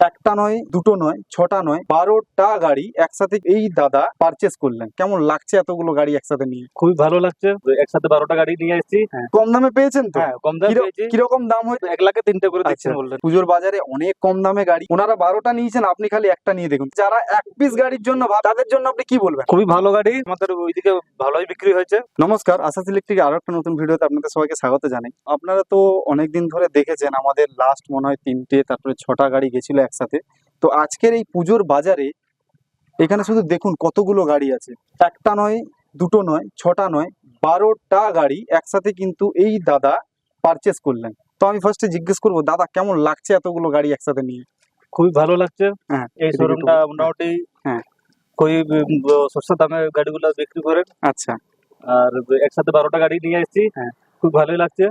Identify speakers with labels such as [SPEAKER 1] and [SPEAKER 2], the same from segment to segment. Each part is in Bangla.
[SPEAKER 1] একটা নয় দুটো নয় ছটা নয় বারোটা গাড়ি একসাথে এই দাদা পারচেস করলেন। কেমন লাগছে এতগুলো গাড়ি একসাথে নিয়ে?
[SPEAKER 2] খুবই ভালো লাগছে। একসাথে বারোটা গাড়ি নিয়ে এসেছি।
[SPEAKER 1] কম দামে পেয়েছেন তো?
[SPEAKER 2] হ্যাঁ কম দামে
[SPEAKER 1] কীরকম দাম হয়
[SPEAKER 2] এক লাখে তিনটে করে দিচ্ছেন
[SPEAKER 1] আচ্ছা।
[SPEAKER 2] বললেন।
[SPEAKER 1] পুজোর বাজারে অনেক কম দামে গাড়ি। ওনারা বারোটা নিয়েছেন আপনি খালি একটা নিয়ে দেখুন। যারা এক পিস গাড়ির জন্য তাদের জন্য আপনি কি বলবেন?
[SPEAKER 2] খুবই ভালো গাড়ি। আমাদের ওইদিকে ভালোই বিক্রি হয়েছে।
[SPEAKER 1] নমস্কার আসাস ইলেকট্রিক আরও একটা নতুন ভিডিওতে আপনাদের সবাইকে স্বাগত জানাই। আপনারা তো অনেকদিন ধরে দেখেছেন আমাদের লাস্ট মনে হয় তিনটে তারপরে ছটা গাড়ি গেছিল একসাথে। তো আজকের এই পুজোর বাজারে এখানে শুধু দেখুন কতগুলো গাড়ি আছে। একটা নয় দুটো নয় ছটা নয় বারোটা গাড়ি একসাথে কিন্তু এই দাদা পারচেস করলেন। তো আমি ফার্স্টে জিজ্ঞেস করব দাদা কেমন লাগছে এতগুলো গাড়ি একসাথে নিয়ে?
[SPEAKER 2] খুবই ভালো লাগছে।
[SPEAKER 1] হ্যাঁ
[SPEAKER 2] এই শোরুমটা মোটামুটি
[SPEAKER 1] হ্যাঁ।
[SPEAKER 2] খুবই সস্তা দামে গাড়িগুলো বিক্রি করে।
[SPEAKER 1] আচ্ছা।
[SPEAKER 2] আর একসাথে বারোটা গাড়ি নিয়ে এসেছি।
[SPEAKER 1] হ্যাঁ।
[SPEAKER 2] খুব ভালোই লাগছে।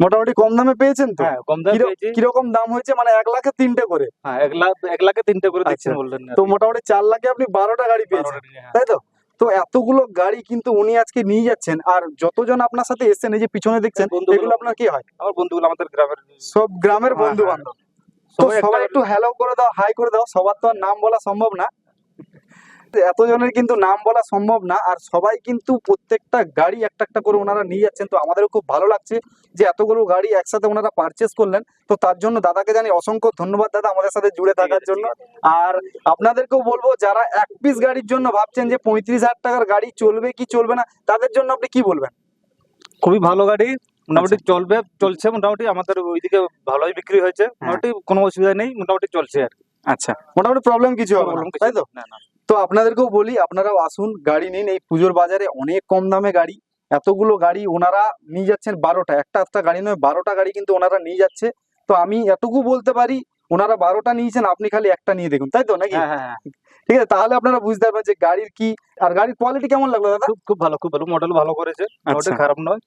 [SPEAKER 1] মোটামুটি কম দামে পেয়েছেন তো?
[SPEAKER 2] হ্যাঁ কম দামে পেয়েছি।
[SPEAKER 1] কীরকম দাম হয়েছে? মানে এক লাখে তিনটে করে।
[SPEAKER 2] হ্যাঁ এক লাখ এক লাখে তিনটে করে দিচ্ছেন
[SPEAKER 1] আচ্ছা।
[SPEAKER 2] বললেন।
[SPEAKER 1] তো মোটামুটি চার লাখে আপনি বারোটা গাড়ি পেয়েছেন।
[SPEAKER 2] হ্যাঁ।
[SPEAKER 1] তাই তো? তো এতগুলো গাড়ি কিন্তু উনি আজকে নিয়ে যাচ্ছেন। আর যতজন আপনার সাথে এসেছেন এই যে পিছনে দেখছেন
[SPEAKER 2] বন্ধুগুলো-
[SPEAKER 1] এগুলো আপনার কি হয়?
[SPEAKER 2] আমার বন্ধুগুলো আমাদের গ্রামের
[SPEAKER 1] সব গ্রামের বন্ধু। বান্ধব তো
[SPEAKER 2] সবাই
[SPEAKER 1] সবাই
[SPEAKER 2] একটু
[SPEAKER 1] হ্যালো করে দাও হাই করে দাও। সবার তো আর নাম বলা সম্ভব না। এতজনের কিন্তু নাম বলা সম্ভব না আর সবাই কিন্তু প্রত্যেকটা গাড়ি একটা একটা করে ওনারা নিয়ে যাচ্ছেন। তো আমাদেরও খুব ভালো লাগছে যে এতগুলো গাড়ি একসাথে ওনারা পারচেস করলেন। তো তার জন্য দাদাকে জানি অসংখ্য ধন্যবাদ দাদা আমাদের সাথে জুড়ে থাকার জন্য। আর আপনাদেরকেও বলব যারা এক পিস গাড়ির জন্য ভাবছেন যে পঁয়ত্রিশ হাজার টাকার গাড়ি চলবে কি চলবে না তাদের জন্য আপনি কি বলবেন?
[SPEAKER 2] খুবই ভালো গাড়ি মোটামুটি
[SPEAKER 1] আচ্ছা।
[SPEAKER 2] চলবে চলছে মোটামুটি আমাদের ওইদিকে ভালোই বিক্রি হয়েছে।
[SPEAKER 1] হ্যাঁ।
[SPEAKER 2] মোটামুটি কোনো অসুবিধা নেই মোটামুটি চলছে আর
[SPEAKER 1] আচ্ছা মোটামুটি প্রবলেম কিছু হবে তাই তো?
[SPEAKER 2] না, না।
[SPEAKER 1] তো আপনাদেরকেও বলি আপনারাও আসুন গাড়ি নিন। এই পুজোর বাজারে অনেক কম দামে গাড়ি। এতগুলো গাড়ি ওনারা নিয়ে যাচ্ছেন বারোটা। একটা একটা গাড়ি নয় বারোটা গাড়ি কিন্তু ওনারা নিয়ে যাচ্ছে। তো আমি এটুকু বলতে পারি ওনারা বারোটা নিয়েছেন আপনি খালি একটা নিয়ে দেখুন। তাই তো নাকি?
[SPEAKER 2] হ্যাঁ হ্যাঁ হ্যাঁ।
[SPEAKER 1] ঠিক আছে তাহলে আপনারা বুঝতে পারবেন যে গাড়ির কি আর গাড়ির কোয়ালিটি কেমন লাগল দাদা?
[SPEAKER 2] খুব খুব ভালো খুব ভালো। মডেল ভালো করেছে। মোটামুটি
[SPEAKER 1] আচ্ছা।
[SPEAKER 2] খারাপ নয়।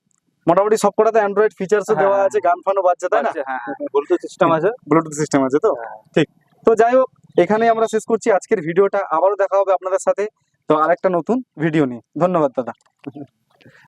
[SPEAKER 1] মোটামুটি সবকটাতে অ্যান্ড্রয়েড ফিচার্সও দেওয়া। আছে গান ফানও বাজছে তাই না?
[SPEAKER 2] হ্যাঁ ব্লুটুথ সিস্টেম আছে।
[SPEAKER 1] ব্লুটুথ সিস্টেম আছে তো। ঠিক। তো যাই হোক এখানে আমরা শেষ করছি। আজকের ভিডিওটা আবারও দেখা হবে আপনাদের সাথে। তো আরেকটা নতুন ভিডিও নিয়ে। ধন্যবাদ, দাদা।